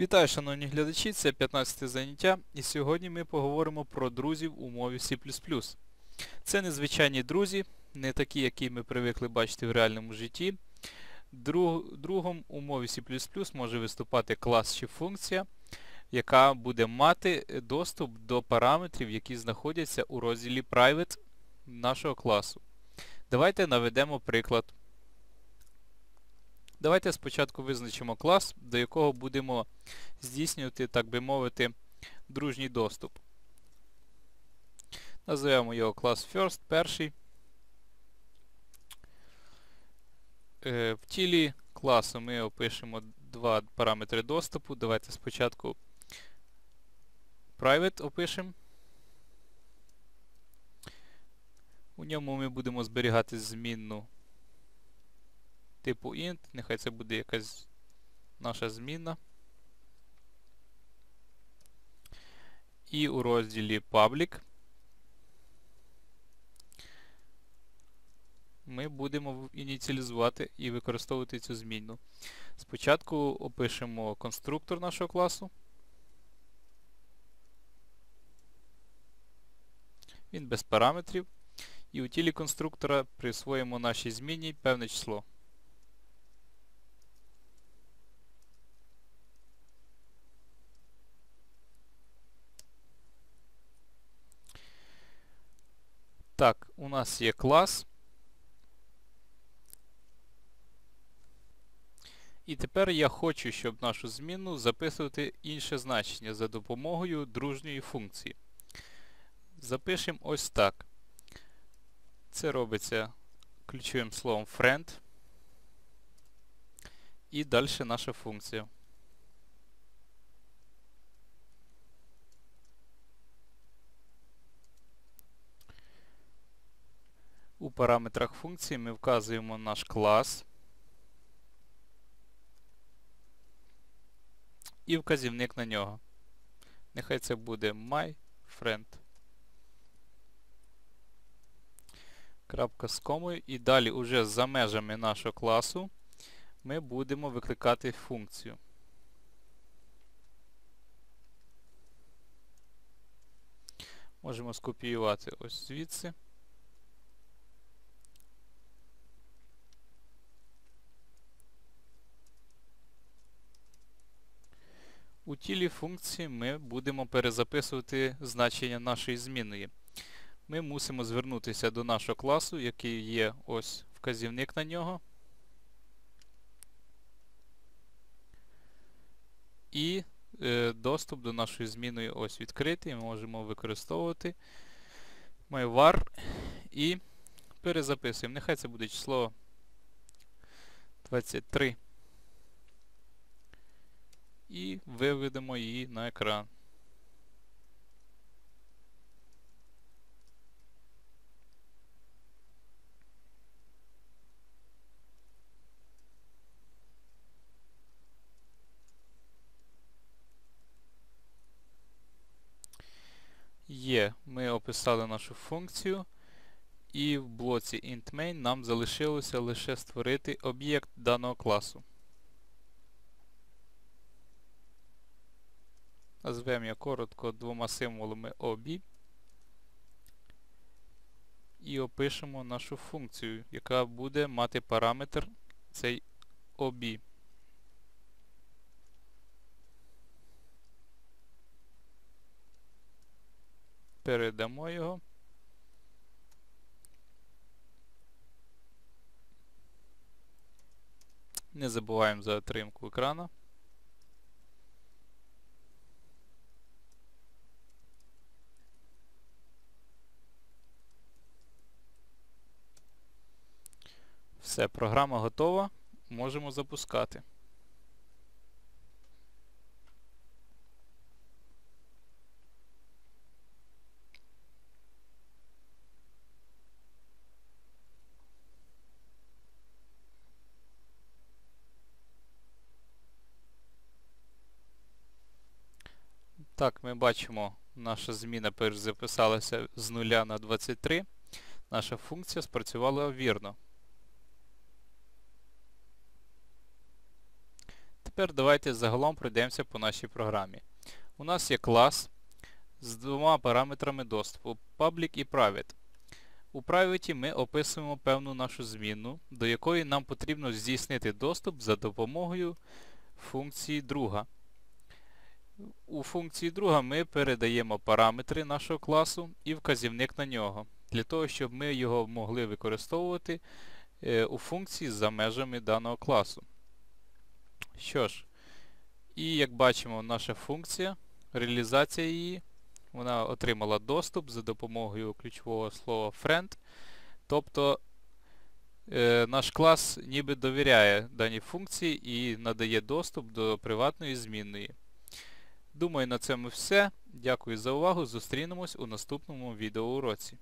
Вітаю, шановні глядачі, це 15 заняття, і сьогодні ми поговоримо про друзів у мові C++. Це незвичайні друзі, не такі, які ми привикли бачити в реальному житті. Друг, другом у мові C++ може виступати клас чи функція, яка буде мати доступ до параметрів, які знаходяться у розділі Private нашого класу. Давайте наведемо приклад. Давайте спочатку визначимо клас, до якого будемо здійснювати, так би мовити, дружній доступ. Називаємо його клас First, перший. Е, в тілі класу ми опишемо два параметри доступу. Давайте спочатку private опишемо. У ньому ми будемо зберігати змінну типу int, нехай це буде якась наша змінна. І у розділі Public ми будемо ініціалізувати і використовувати цю змінну. Спочатку опишемо конструктор нашого класу. Він без параметрів. І у тілі конструктора присвоїмо нашій зміні певне число. Так, у нас є клас. І тепер я хочу, щоб нашу зміну записувати інше значення за допомогою дружньої функції. Запишемо ось так. Це робиться ключовим словом friend. І далі наша функція. Параметрах функції ми вказуємо наш клас і вказівник на нього. Нехай це буде myFriend. Крапка з комою. І далі уже за межами нашого класу ми будемо викликати функцію. Можемо скопіювати ось звідси. У тілі функції ми будемо перезаписувати значення нашої змінної. Ми мусимо звернутися до нашого класу, який є ось вказівник на нього. І е, доступ до нашої зміної ось відкритий. Ми можемо використовувати myvar і перезаписуємо. Нехай це буде число 23 і виведемо її на екран. Є, ми описали нашу функцію, і в блоці IntMain нам залишилося лише створити об'єкт даного класу. Назвемо я коротко двома символами OB і опишемо нашу функцію, яка буде мати параметр цей OB. Передамо його. Не забуваємо за отримку екрана. Все, програма готова. Можемо запускати. Так, ми бачимо, наша зміна перезаписалася з 0 на 23. Наша функція спрацювала вірно. Тепер давайте загалом пройдемося по нашій програмі. У нас є клас з двома параметрами доступу Public і Private. У Private ми описуємо певну нашу зміну, до якої нам потрібно здійснити доступ за допомогою функції друга. У функції друга ми передаємо параметри нашого класу і вказівник на нього, для того, щоб ми його могли використовувати е, у функції за межами даного класу. Що ж, і як бачимо, наша функція, реалізація її, вона отримала доступ за допомогою ключового слова friend. Тобто е, наш клас ніби довіряє даній функції і надає доступ до приватної змінної. Думаю, на цьому все. Дякую за увагу. Зустрінемось у наступному відеоуроці.